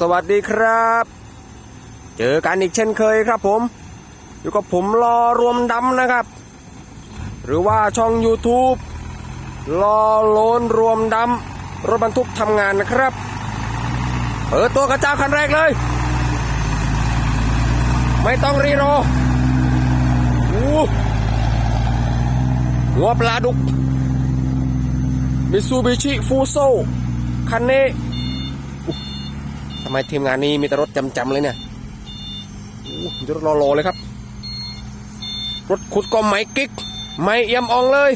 สวัสดีครับ เจอกันอีกเช่นเคยครับผม อยู่กับผมรอรวมดำนะครับ หรือว่าช่อง YouTube รอโลนรวมดำรถบรรทุกทำงานนะครับ เปิดตัวกระเจ้าคันแรกเลย ไม่ต้องรีโรอู้หัวปลาดุกมิซูบิชิฟูโซคันนี้ ทำไมทีมงานนี้มีแต่รถจำๆเลยเนี่ยโอ้โหรถรอๆเลยครับ รถขุดก็ไม่กิ๊ก ไม่เอี่ยมอองเลย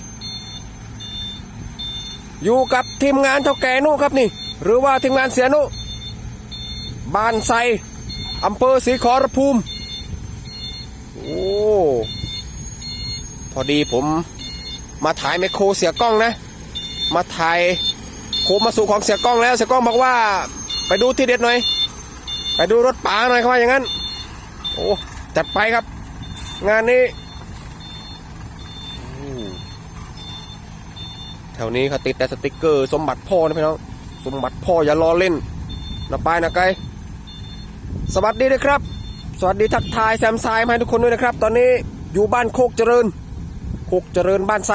อยู่กับทีมงานเท่าแก่นุครับนี่ หรือว่าทีมงานเสียนุบ้านไซอำเภอศรีขอรภูมิ โอ้ พอดีผมมาถ่ายไมคโครเสียกล้องนะ มาถ่ายโคมาสู่ของเสียกล้องแล้ว เสียกล้องบอกว่า ไปดูที่เด็ดหน่อย ไปดูรถป๋าหน่อยเขาว่าอย่างนั้น โอ้จัดไปครับ งานนี้อู้แถวนี้เขาติดแต่สติกเกอร์ สมบัติพ่อนะพี่น้องสมบัติพ่ออย่ารอเล่นนะไปนะไกลสวัสดีด้วยครับ สวัสดีทักทายแซมไซายมาให้ทุกคนด้วยนะครับ ตอนนี้อยู่บ้านโคกเจริญ โคกเจริญบ้านไซ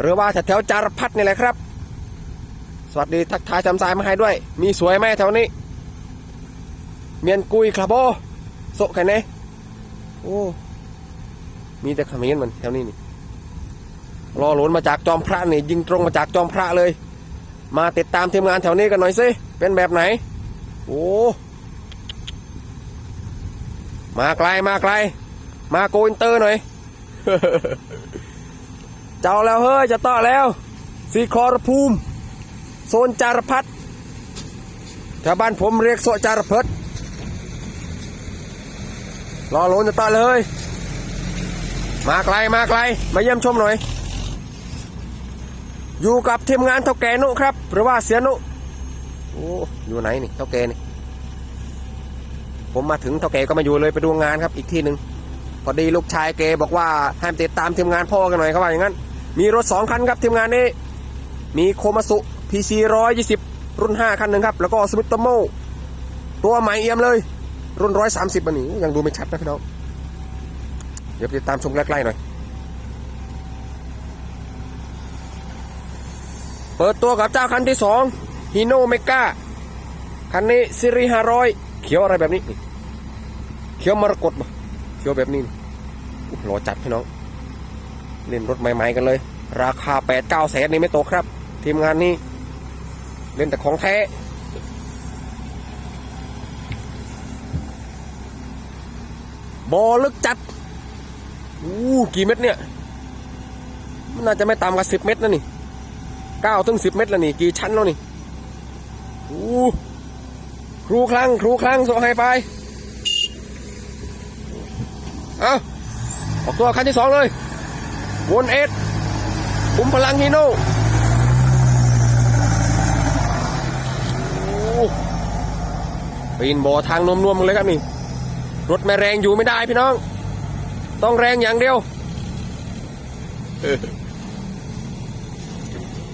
หรือว่าแถวจารพัดนี่แหละครับ สวัสดีทักทายแซมไซายมาให้ด้วย มีสวยไหมแถวนี้ เมียนกุยครับโบโซะใครเน่โอ้ มีแต่ขมิ้นมันแถวนี้นี่รอหลนมาจากจอมพระนี่ยิงตรงมาจากจอมพระเลย มาติดตามทีมงานแถวนี้กันหน่อยสิเป็นแบบไหน โอ้มาไกลมาไกล มาโกอินเตอร์หน่อย เจ้าแล้วเฮ้ยจะต่อแล้วสีคอรภูมิ โซนจารพัดแถวบ้านผมเรียกโซจารพัดรอโลนจะต่อเลย มาไกลมาไกล มาเยี่ยมชมหน่อย อยู่กับทีมงานเท่าแก่นุครับ หรือว่าเสียนุโอ้อยู่ไหนนี่เท่าแก่นี่ผมมาถึงเท่าแก่ก็มาอยู่เลยไปดูงานครับอีกที่หนึ่งพอดีลูกชายเกบอกว่าให้ติดตามทีมงานพ่อกันหน่อยเขาว่าอย่างนั้น มีรถสองคันครับทีมงานนี้ มีโคมาสุ PC 120 รุ่น 5 คันหนึ่งครับ แล้วก็สมิตโมตัวใหม่เอี่ยมเลย รุ่น 130มันนี่ยังดูไม่ชัดนะพี่น้อง เดี๋ยวไปตามชมใกล้ๆหน่อย เปิดตัวกับเจ้าคันที่สองฮีโนเมกาคันนี้ซีรีห้าร้อยเขียวอะไรแบบนี้ เขียวมรกตมาเขียวแบบนี้นี่อจัดพี่น้อง เล่นรถใหม่ๆกันเลย ราคาแปดเก้าแสนนี่ไม่ตกครับ ทีมงานนี้ เล่นแต่ของแท้บอลึกจัดอู้กี่เม็ดเนี่ย มันน่าจะไม่ต่ำกว่าสิบเม็ดนะนี่เก้าถึงสิบเม็ดแล้วนี่ กี่ชั้นแล้วนี่อู้ครูคลังครูคลังส่งให้ไป เอาออกตัวคันที่สองเลยวนเอ็ดคุมพลังฮีโน่โอ้ ปีนบ่อทางนมนวมๆเลยครับนี่ รถไม่แรงอยู่ไม่ได้พี่น้อง ต้องแรงอย่างเดียว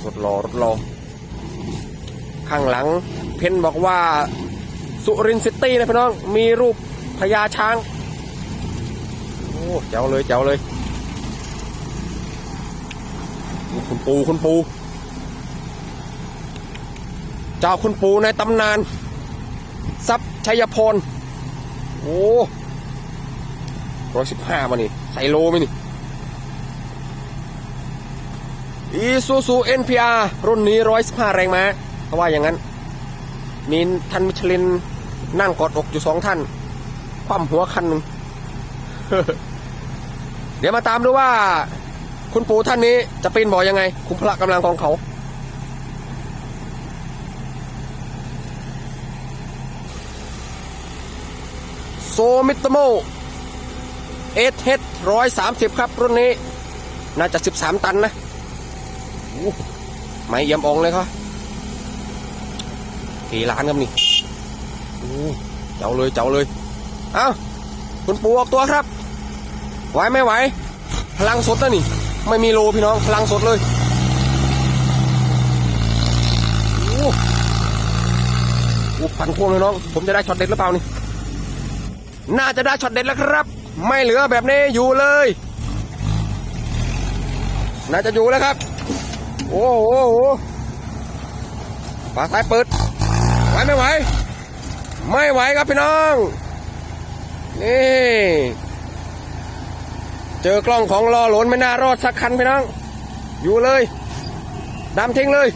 รถรอรถรอ ข้างหลัง เพนบอกว่า สุรินทร์ซิตี้นะพี่น้อง มีรูปพญาช้าง โอ้เจ๋วเลยเจ๋วเลย คุณปูคุณปู เจ้าคุณปูในตำนานทรัพย์ชัยพรโอ้ร้อยสิบห้ามานี่ ใส่โลไหมนี่อีซูซูเอ็นพีอาร์รุ่นนี้ร้อยสิบห้าแรงม้าเพราะว่าอย่างนั้น มีท่านมิชลินนั่งกอดอกอยู่สองท่าน คว่ำหัวคันหนึ่งเดี๋ยวมาตามดูว่า คุณปู่ท่านนี้จะปีนบ่อยังไง คุมพละกำลังของเขา โซมิตโมเอสเฮดร้อยสามสิบครับ รุ่นนี้ น่าจะสิบสามตันนะไม่เยี่ยมองเลยครับกี่ล้านครับนี่เจ้าเลยเจ้าเลย เอ้า คุณปูออกตัวครับ ไหวไม่ไหว พลังสดนะนี่ ไม่มีโลพี่น้อง พลังสดเลยโอ้โหอู้พันพวงเลยน้อง ผมจะได้ช็อตเด็ดหรือเปล่านี่ น่าจะได้ช็อตเด็ดแล้วครับ ไม่เหลือแบบนี้อยู่เลย น่าจะอยู่แล้วครับ โอ้โหโอ้โหฝาท้ายเปิดไหวไม่ไหว ไม่ไหวครับพี่น้อง นี่ เจอกล้องของรอหลนไม่น่ารอดสักคันพี่น้อง อยู่เลยดำทิ้งเลย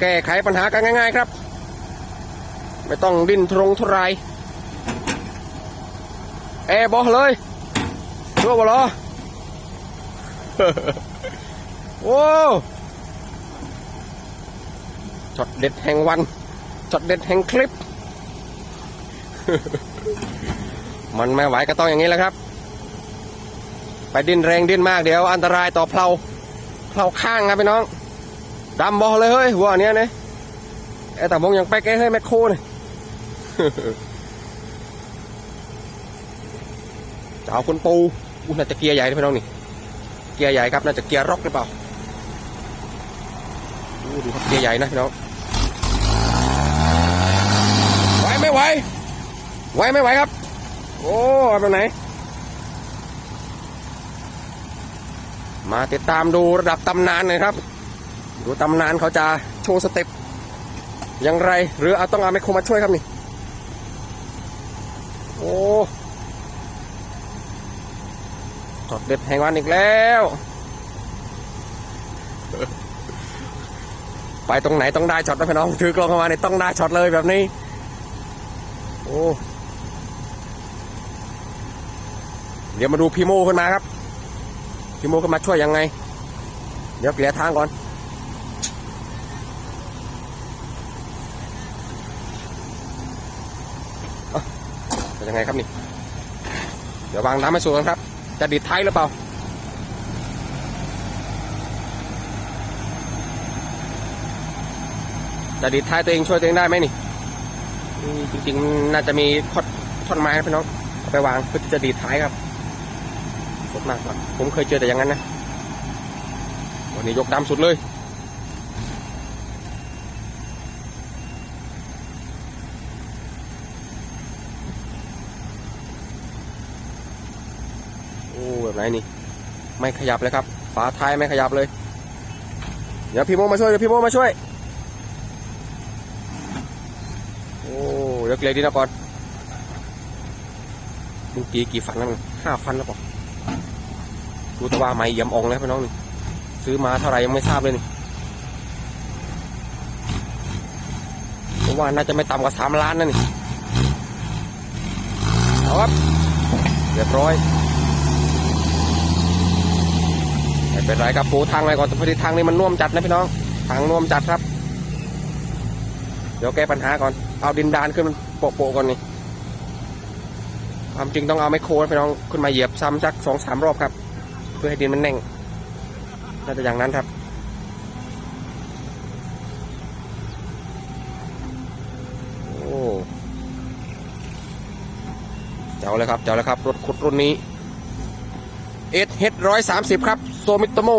แก้ไขปัญหากันง่าย ๆ ครับ ไม่ต้องดิ้นทรงทุรายแอร์บอกเลยชั่วบ่เหรอโอ้ช็อตเด็ดแห่งวันช็อตเด็ดแห่งคลิป มันไม่ไหวก็ต้องอย่างนี้แหละครับ ไปดิ้นแรงดิ้นมากเดี๋ยวอันตรายต่อเพลาเพลาข้างครับพี่น้อง ดำบอเลยเฮ้ยหัวเนี้ยเนี่ยไอ้แต่วงยังไปแก้ให้แมคโครเนี่ยจะเอาคุณปูอุ้น่าจะเกียร์ใหญ่นะพี่น้องนี่ เกียร์ใหญ่ครับน่าจะเกียร์ร็อกหรือเปล่าดูครับเกียร์ใหญ่นะพี่น้องไหวไม่ไหวไหวไม่ไหวครับ โอ้เอาไปไหน มาติดตามดูระดับตำนานหน่อยครับ ดูตำนานเขาจะโชว์สเต็ปอย่างไร หรือเอาต้องเอาไมโครมาช่วยครับนี่ โอ้จอดเด็ดแห่งวันอีกแล้ว ไปตรงไหนต้องได้ช็อตนะพี่น้อง ถือกล้องเข้ามาเนี่ยต้องได้ช็อตเลยแบบนี้ โอ้เดี๋ยวมาดูพี่โมขึ้นมาครับ พี่โมขึ้นมาช่วยยังไง เดี๋ยวเกลี่ยทางก่อน เอ้าเป็น ยังไงครับนี่ เดี๋ยววางน้ำให้สูงครับ จะดิดท้ายหรือเปล่าจะดิดท้ายตัวเองช่วยตัวเองได้ไหมนี่จริงๆน่าจะมีท่อนท่อนไม้นะพี่น้องไปวางเพื่อที่จะดีดท้ายครับรถมากกว่าผมเคยเจอแต่อย่างนั้นนะวันนี้ยกดำสุดเลย โอ้แบบไห นนี่ ไม่ขยับเลยครับ ฝาท้ายไม่ขยับเลย เดี๋ยวพี่โมมาช่วยเดี๋ยวพี่โมมาช่วย โอ้เล็กๆดีนะก่อนมึงกี่กี่ฟันแล้วมึงห้าฟันแล้วเปล่าดูแตว่าไม่เยี่ยมอองแล้วพี่น้องนี่ซื้อมาเท่าไหร่ยังไม่ทราบเลยนี่ผมว่าน่าจะไม่ต่ำกว่าสามล้านนะนี่เอาครับเรียบร้อยไม่ เป็นไรครับปูทางอะไรก่อนแต่พอดีทางนี้มันน่วมจัดนะพี่น้อง ทางน่วมจัดครับ เดี๋ยวแก้ปัญหาก่อน เอาดินดานขึ้นมันโปะๆก่อนนี่ความจริงต้องเอาไมโครนะพี่น้องขึ้นมาเหยียบซ้ำสักสองสามรอบครับ เพื่อให้ดินมันแน่งน่าจะอย่างนั้นครับโอ้เจ้าเลยครับเจ้าเลยครับรถขุดรุ่นนี้เอสเฮดร้อยสามสิบครับ โซมิโตโม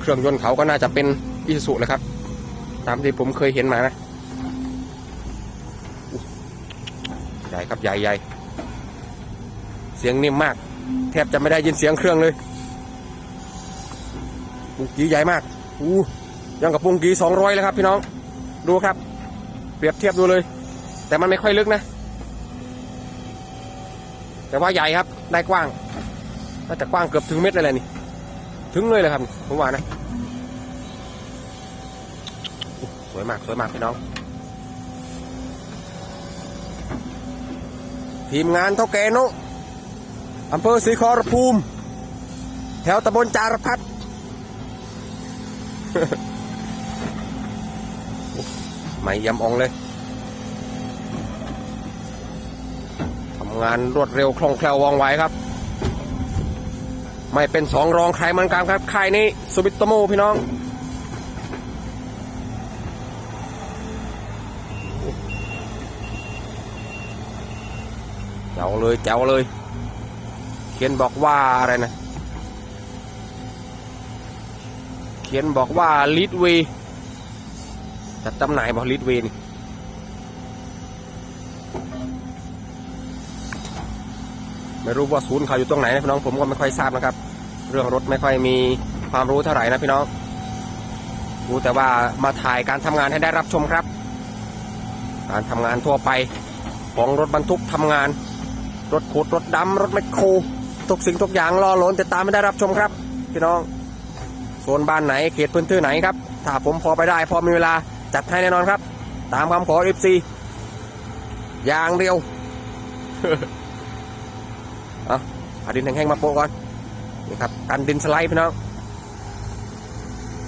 เครื่องยนต์เขาก็น่าจะเป็นอิซูซุเลยครับ ตามที่ผมเคยเห็นมานะใหญ่ครับใหญ่ใหญ่เสียงนิ่มมาก แทบจะไม่ได้ยินเสียงเครื่องเลยปุงกีใหญ่มากอู้ยังกับปุงกีสองร้อยเลยครับพี่น้อง ดูครับ เปรียบเทียบดูเลย แต่มันไม่ค่อยลึกนะ แต่ว่าใหญ่ครับได้กว้างน่าจะกว้างเกือบถึงเม็ดเลยแหละนี่ ถึงเลยเลยครับผมว่านะสวยมากสวยมากพี่น้อง ทีมงานเท่าแกนะอำเภอศรีขอรภูมิ แถวตำบลจารพัฒไม่ยำอองเลย งานรวดเร็วคล่องแคล่วว่องไวครับ ไม่เป็นสองรองใครเหมือนกันครับค่ายนี้สุบิโตโมพี่น้องแจ๋วเลยแจ๋วเลย เขียนบอกว่าอะไรนะ เขียนบอกว่าลิดเวจัดจำหน่ายบอกลิดเวนี่ ไม่รู้ว่าศูนย์เขาอยู่ตรงไหนนะพี่น้องผมก็ไม่ค่อยทราบนะครับ เรื่องรถไม่ค่อยมีความรู้เท่าไหร่นะพี่น้องรู้แต่ว่ามาถ่ายการทำงานให้ได้รับชมครับ การทำงานทั่วไปของรถบรรทุกทำงาน รถขุดรถดำรถแมคโครทุกสิ่งทุกอย่างรอหลนติดตามไม่ได้รับชมครับ พี่น้องโซนบ้านไหนเขตพื้นที่ไหนครับ ถ้าผมพอไปได้พอมีเวลาจัดให้แน่นอนครับ ตามคำขอ FC อย่างเดียว เอาเอาดินแห้งๆมาโปะก่อนนี่ครับกันดินสไลด์พี่น้อง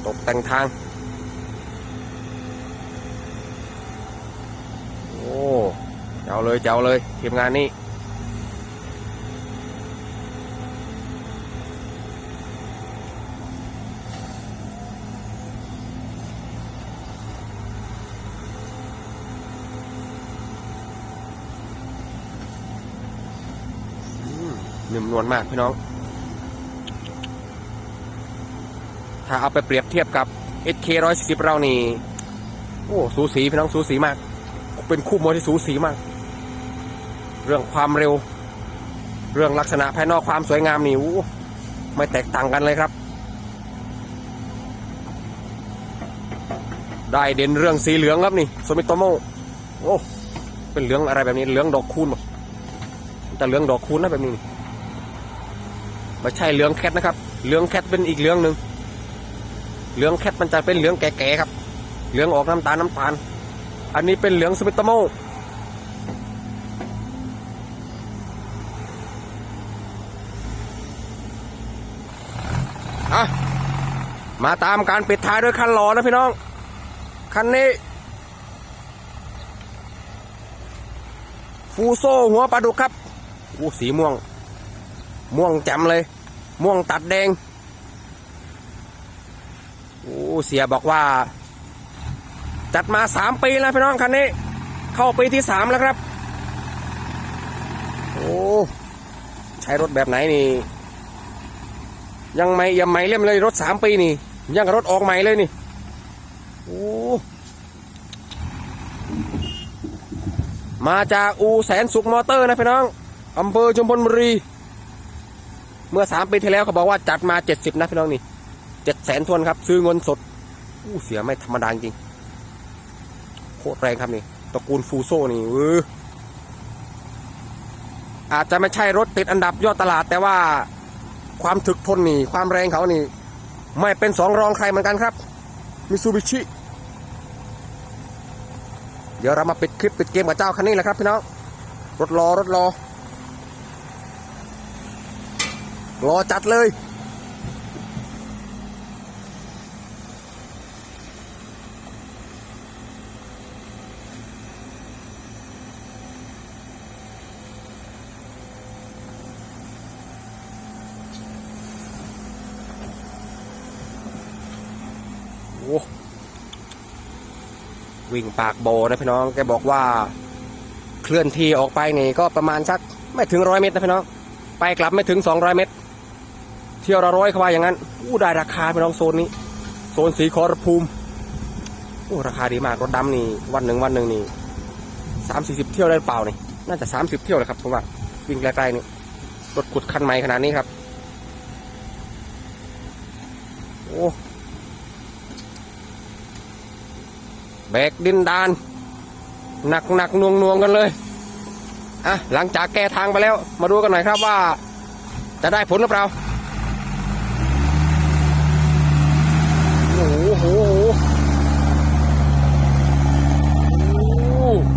ตกแต่งทาง โอ้เจ้าเลยเจ้าเลยทีมงานนี้ นิ่มนวลมากพี่น้อง ถ้าเอาไปเปรียบเทียบกับ SK 140เรานี่ โอ้สูสีพี่น้องสูสีมาก เป็นคู่มวยที่สูสีมาก เรื่องความเร็ว เรื่องลักษณะภายนอกความสวยงามนี่อู้ไม่แตกต่างกันเลยครับ ได้เด่นเรื่องสีเหลืองครับนี่โซมิโตโมโอ้เป็นเหลืองอะไรแบบนี้เหลืองดอกคูณแต่เหลืองดอกคูณนะแบบนี้ ไม่ใช่เหลืองแคทนะครับ เหลืองแคทเป็นอีกเหลืองหนึ่งเหลืองแคทมันจะเป็นเหลืองแก่ๆครับ เหลืองออกน้ำตาลน้ำตาล อันนี้เป็นเหลืองสมิตโมอะมาตามการปิดท้ายด้วยคันหล่อนะพี่น้อง คันนี้ ฟูโซหัวปลาดุกครับอู้สีม่วง ม่วงจ่มเลย ม่วงตัดแดง โอ้เสียบอกว่า จัดมาสามปีแล้วพี่น้องคันนี้ เข้าปีที่สามแล้วครับ โอ้ใช้รถแบบไหนนี่ ยังไม่ยังไม่เล่มเลยรถสามปีนี่ ยังรถออกใหม่เลยนี่โอ้มาจากอูแสนสุขมอเตอร์นะพี่น้องอำเภอชุมพลบุรี เมื่อสามปีที่แล้วเขาบอกว่าจัดมาเจ็ดสิบนะพี่น้องนี่เจ็ดแสนทวนครับ ซื้อเงินสดอู้เสียไม่ธรรมดาจริงโคตรแรงครับนี่ตระกูลฟูโซนี่เอออาจจะไม่ใช่รถติดอันดับยอดตลาด แต่ว่าความถึกทนนี่ ความแรงเขานี่ ไม่เป็นสองรองใครเหมือนกันครับมิซูบิชิเดี๋ยวเรามาปิดคลิปปิดเกมกับเจ้าคันนี้แหละครับพี่น้องรถรอรถรอ รอจัดเลย วิ่งปากโบนะพี่น้อง แกบอกว่า เคลื่อนที่ออกไปนี่ก็ประมาณสักไม่ถึงร้อยเมตรนะพี่น้อง ไปกลับไม่ถึงสองร้อยเมตร ที่ยวละร้อยเขาว่าอย่างนั้นอู้ได้ราคาพี่น้องโซนนี้ โซนสีขอรภูมิโอ้ราคาดีมากรถดำนี่วันหนึ่งวันหนึ่งนี่สามสี่สิบเที่ยวได้เปล่านี่น่าจะสามสิบเที่ยวเลยครับผมว่าวิ่งใกลๆนี่รถขุดคันใหม่ขนาดนี้ครับ โอ้แบกดินดาน หนักหนักหน่วงนวงกันเลยอะหลังจากแก้ทางไปแล้ว มาดูกันหน่อยครับว่า จะได้ผลหรือเปล่า โอ้โหโอ้โหโอ้โห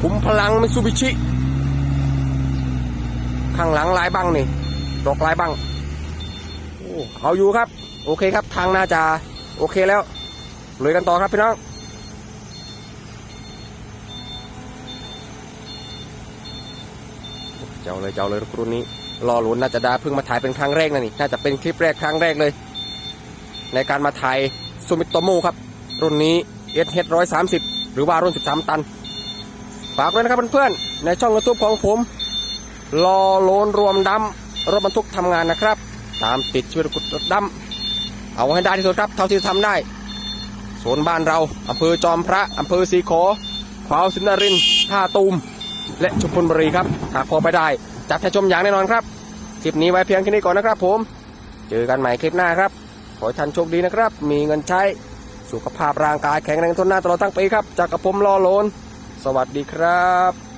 ขุมพลังมิซูบิชิ ข้างหลังลายบังนี่ ดอกลายบังโอ้เอาอยู่ครับ โอเคครับ ทางน่าจะโอเคแล้วลุยกันต่อครับพี่น้องเจ้าเลยเจ้าเลยรุ่นนี้รอหลุนน่าจะได้เพิ่งมาถ่ายเป็นครั้งแรกนะนี่น่าจะเป็นคลิปแรกครั้งแรกเลย ในการมาถ่ายซูมิโตโมครับ รุ่นนี้ s h 130หรือว่ารุ่น13ตัน ฝากด้วยนะครับเพื่อนๆในช่องยูทูบของผมรอโลนรวมดำรถบรรทุกทำงานนะครับ ตามติดชีวิตรถดำเอาให้ได้ที่สุดครับ เท่าที่ทำได้โซนบ้านเราอำเภอจอมพระอำเภอสีขอขวาวสินนรินท่าตูม และชุมพลบุรีครับหากพอไปได้ จัดให้ชมอย่างแน่นอนครับคลิปนี้ไว้เพียงแค่นี้ก่อนนะครับ ผม เจอกันใหม่คลิปหน้าครับ ขอให้ท่านโชคดีนะครับ มีเงินใช้สุขภาพร่างกายแข็งแรงทนหน้าตลอดทั้งปีครับจากกระผมรอโลน สวัสดีครับ